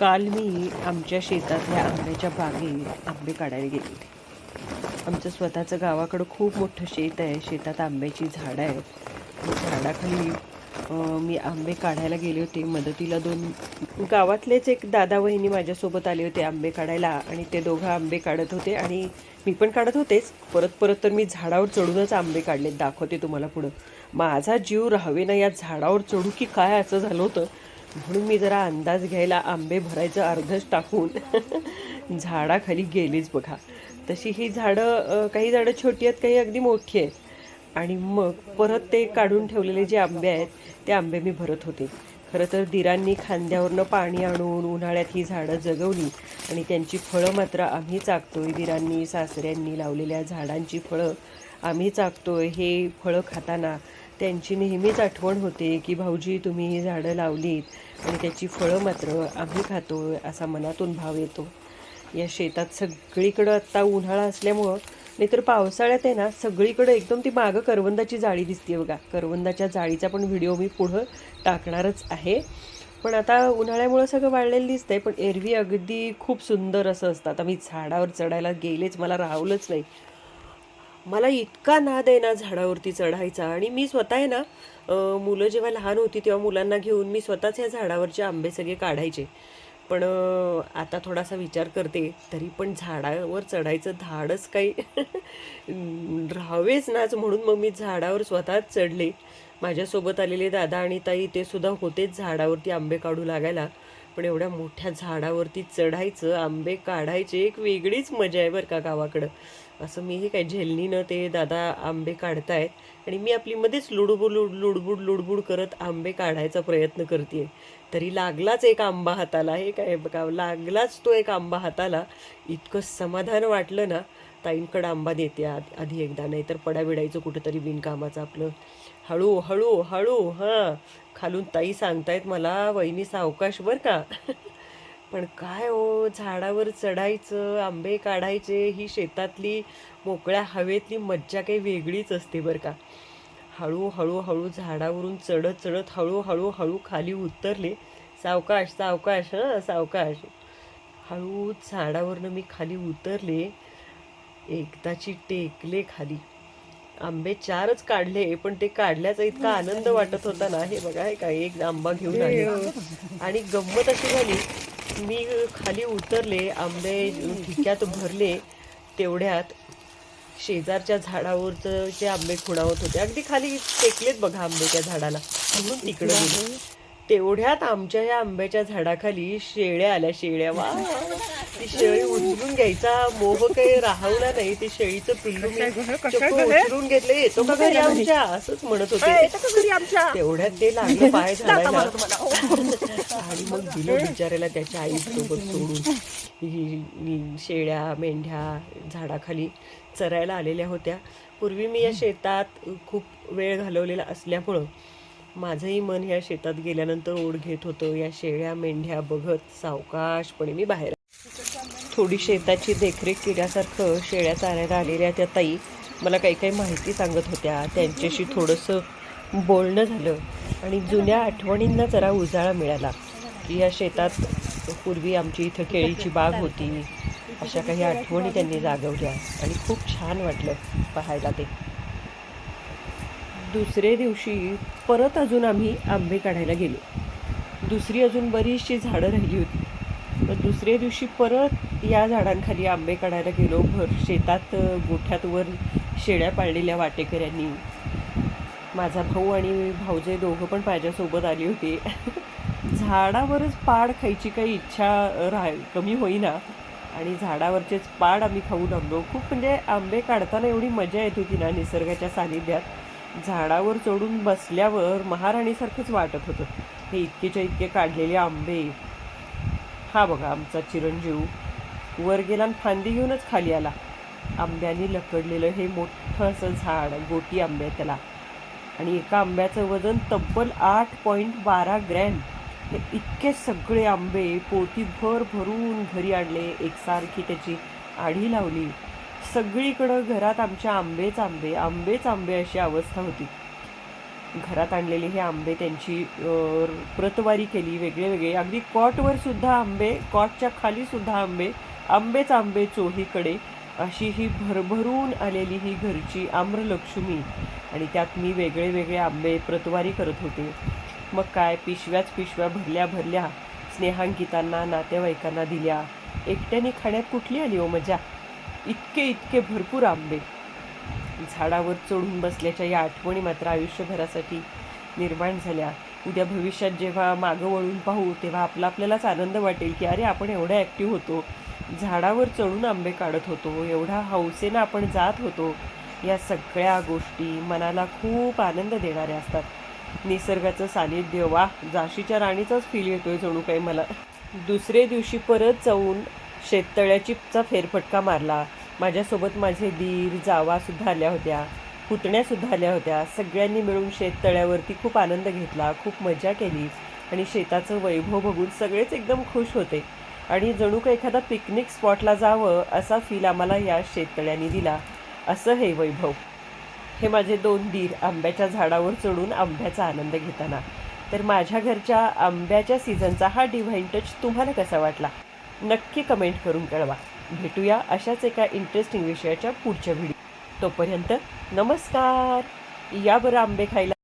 काल मी आमच्या शेतातल्या आंब्याच्या बागेत आंबे काढायला गेले होते. आमचं स्वतःचं गावाकडं खूप मोठं शेत आहे. शेतात आंब्याची झाडं आहेत. झाडाखाली मी आंबे काढायला गेले होते. मदतीला दोन गावातलेच एक दादा वहिनी माझ्यासोबत आले होते आंबे काढायला आणि ते दोघं आंबे काढत होते आणि मी पण काढत होतेच. परत परत तर मी झाडावर चढूनच आंबे काढले दाखवते तुम्हाला पुढं. माझा जीव राहावे ना या झाडावर चढू की काय असं झालं होतं. म्हणून मी जरा अंदाज घ्यायला आंबे भरायचं अर्धच टाकून झाडाखाली गेलीच बघा. तशी ही झाडं काही झाडं छोटी आहेत काही अगदी मोठी आहेत. आणि मग परत ते काढून ठेवलेले जे आंबे आहेत ते आंबे मी भरत होते. खरं तर दिरांनी खांद्यावरनं पाणी आणून उन्हाळ्यात ही झाडं जगवली आणि त्यांची फळं मात्र आम्ही चाकतोय. दिरांनी सासऱ्यांनी लावलेल्या झाडांची फळं आम्ही चाकतोय. हे फळं खाताना त्यांची नेहमीच आठवण होते की भाऊजी तुम्ही ही झाडं लावलीत आणि त्याची फळं मात्र आम्ही खातो असा मनातून भाव येतो. या शेतात सगळीकडं आत्ता उन्हाळा असल्यामुळं नाहीतर पावसाळ्यात आहे ना सगळीकडं एकदम ती मागं करवंदाची जाळी दिसते बघा. करवंदाच्या जाळीचा पण व्हिडिओ मी पुढं टाकणारच आहे. पण आता उन्हाळ्यामुळं सगळं वाढलेलं दिसतंय पण एरवी अगदी खूप सुंदर असं असतं. आता मी झाडावर चढायला गेलेच मला राहवलंच नाही. मला इतका नाद आहे ना झाडावरती चढायचा. आणि मी स्वतः आहे ना मुलं जेव्हा लहान होती तेव्हा मुलांना घेऊन मी स्वतःच ह्या झाडावरचे आंबे सगळे काढायचे. पण आता थोडासा विचार करते तरी पण झाडावर चढायचं धाडच काही राहावेच नाच म्हणून मग मी झाडावर स्वतःच चढले. माझ्यासोबत आलेले दादा आणि ताई ते सुद्धा होतेच झाडावरती आंबे काढू लागायला. पण एवढ्या मोठ्या झाडावरती चढायचं आंबे काढायचे एक वेगळीच मजा आहे बरं का गावाकडं. असं मीही काय झेलनीनं ते दादा आंबे काढतायत आणि मी आपली मध्येच लुडबुड लुड लुडबुड लुडबुड करत आंबे काढायचा प्रयत्न करते तरी लागलाच एक आंबा हाताला हे काय बघा लागलाच तो एक आंबा हाताला. इतकं समाधान वाटलं ना ताईंकडं आंबा देते आधी एकदा नाहीतर पडा बिडायचं कुठंतरी बिनकामाचं आपलं. हळू हळू हळू हां. खालून ताई सांगतायत मला वहिनी सावकाश बरं का. पण काय हो झाडावर चढायचं आंबे काढायचे ही शेतातली मोकळ्या हवेतली मज्जा काही वेगळीच असते बरं का. हळूहळू हळू झाडावरून चढत चढत हळूहळू हळू हळू खाली उतरले. सावकाश सावकाश हां सावकाश. हळू झाडावरनं मी खाली उतरले. एकदाची टेकले खाली. आंबे चारच काढले पण ते काढल्याचा इतका आनंद वाटत होता ना हे बघा हे काय एक आंबा घेऊन आले. आणि गंमत अशी झाली मी खाली उतरले आंबे ठिक्यात भरले तेवढ्यात शेजारच्या झाडावरचं जे आंबे खुणावत होते अगदी खाली टेकलेत बघा आंबे त्या झाडाला म्हणून तिकडे गेले. तेवढ्यात आमच्या या आंब्याच्या झाडाखाली शेळ्या आल्या शेळ्या. वा. ती शेळी उचलून घ्यायचा. मोह काही राहवला नाही. ते शेळीचं पिल्लू मी उचलून घेतलं येतो का घरी आमच्या? असंच म्हणत होते. तेवढ्यात ते लागलं पाय झाडायला. आणि मग दिलं बिचाऱ्याला त्याच्या आईसोबत सोडून. शेळ्या मेंढ्या झाडाखाली चरायला आलेल्या होत्या. पूर्वी मी या शेतात खूप वेळ घालवलेला असल्यामुळं माझंही मन ह्या शेतात गेल्यानंतर ओढ घेत होतं. या शेळ्या मेंढ्या बघत सावकाशपणे मी बाहेर थोडी शेताची देखरेख केल्यासारखं शेळ्या चारायला आलेल्या त्या ताई मला काही काही माहिती सांगत होत्या. त्यांच्याशी थोडंसं बोलणं झालं आणि जुन्या आठवणींना जरा उजाळा मिळाला. की या शेतात पूर्वी आमची इथं केळीची बाग होती. अशा काही आठवणी त्यांनी जागवल्या आणि खूप छान वाटलं पाहायला ते. दुसरे दिवशी परत अजून आम्ही आंबे काढायला गेलो. दुसरी अजून बरीचशी झाडं राहिली होती. मग दुसऱ्या दिवशी परत या झाडांखाली आंबे काढायला गेलो. भर शेतात गोठ्यात वर शेळ्या पाळलेल्या वाटेकऱ्यांनी. माझा भाऊ आणि भाऊजे दोघं पण माझ्यासोबत आली होती. झाडावरच पाड खायची काही इच्छा राह कमी होईना. आणि झाडावरचेच पाड आम्ही खाऊन आणलो खूप म्हणजे आंबे काढताना एवढी मजा येत होती ना निसर्गाच्या सानिध्यात. झाडावर चढून बसल्यावर महाराणीसारखंच वाटत होतं. हे इतकेच्या इतके काढलेले आंबे. हा बघा आमचा चिरंजीव. वर गेला आणि फांदी घेऊनच खाली आला. आंब्याने लकडलेलं हे मोठं असं झाड गोटी आंबे त्याला. आणि एका आंब्याचं वजन तब्बल आठ पॉईंट बारा ग्रॅम. हे इतके सगळे आंबे पोती भर भरून घरी आणले. एकसारखी त्याची आढी लावली. सगळीकडं घरात आमच्या आंबेच आंबे आंबेच आंबे अशी अवस्था होती. घरात आणलेले हे आंबे त्यांची प्रतवारी केली वेगळे वेगळे. अगदी कॉटवर सुद्धा आंबे कॉटच्या खाली सुद्धा आंबे आंबेच आंबे चोहीकडे अशी ही भरभरून आलेली ही घरची आम्रलक्ष्मी. आणि त्यात मी वेगळे वेगळे आंबे प्रतवारी करत होते. मग काय पिशव्याच पिशव्या भरल्या भरल्या स्नेहांकितांना नातेवाईकांना दिल्या. एकट्याने खाण्यात कुठली आली हो मजा? इतके इतके भरपूर आंबे. झाडावर चढून बसल्याच्या या आठवणी मात्र आयुष्यभरासाठी निर्माण झाल्या. उद्या भविष्यात जेव्हा मागं वळून पाहू तेव्हा आपला आपल्यालाच आनंद वाटेल की अरे आपण एवढा ॲक्टिव्ह होतो. झाडावर चढून आंबे काढत होतो. एवढा हौसेनं आपण जात होतो. या सगळ्या गोष्टी मनाला खूप आनंद देणाऱ्या असतात. निसर्गाचं सानिध्य वा झाशीच्या राणीचाच फील येतोय जणू काही मला. दुसरे दिवशी परत जाऊन शेततळ्याची फेरफटका मारला. माझ्यासोबत माझे दीर जावासुद्धा आल्या होत्या. पुतण्यासुद्धा आल्या होत्या. सगळ्यांनी मिळून शेततळ्यावरती खूप आनंद घेतला खूप मजा केली आणि शेताचं वैभव बघून सगळेच एकदम खुश होते. आणि जणू का एखादा पिकनिक स्पॉटला जावं असा फील आम्हाला या शेततळ्याने दिला. असं हे वैभव. हे माझे दोन दीर आंब्याच्या झाडावर चढून आंब्याचा आनंद घेताना. तर माझ्या घरच्या आंब्याच्या सीझनचा हा डिव्हाइन टच तुम्हाला कसा वाटला? नक्की कमेंट करून कळवा. भेटूया अशाच एका इंटरेस्टिंग विषयाच्या पुढच्या व्हिडिओ तोपर्यंत नमस्कार. या बरं आंबे खायला.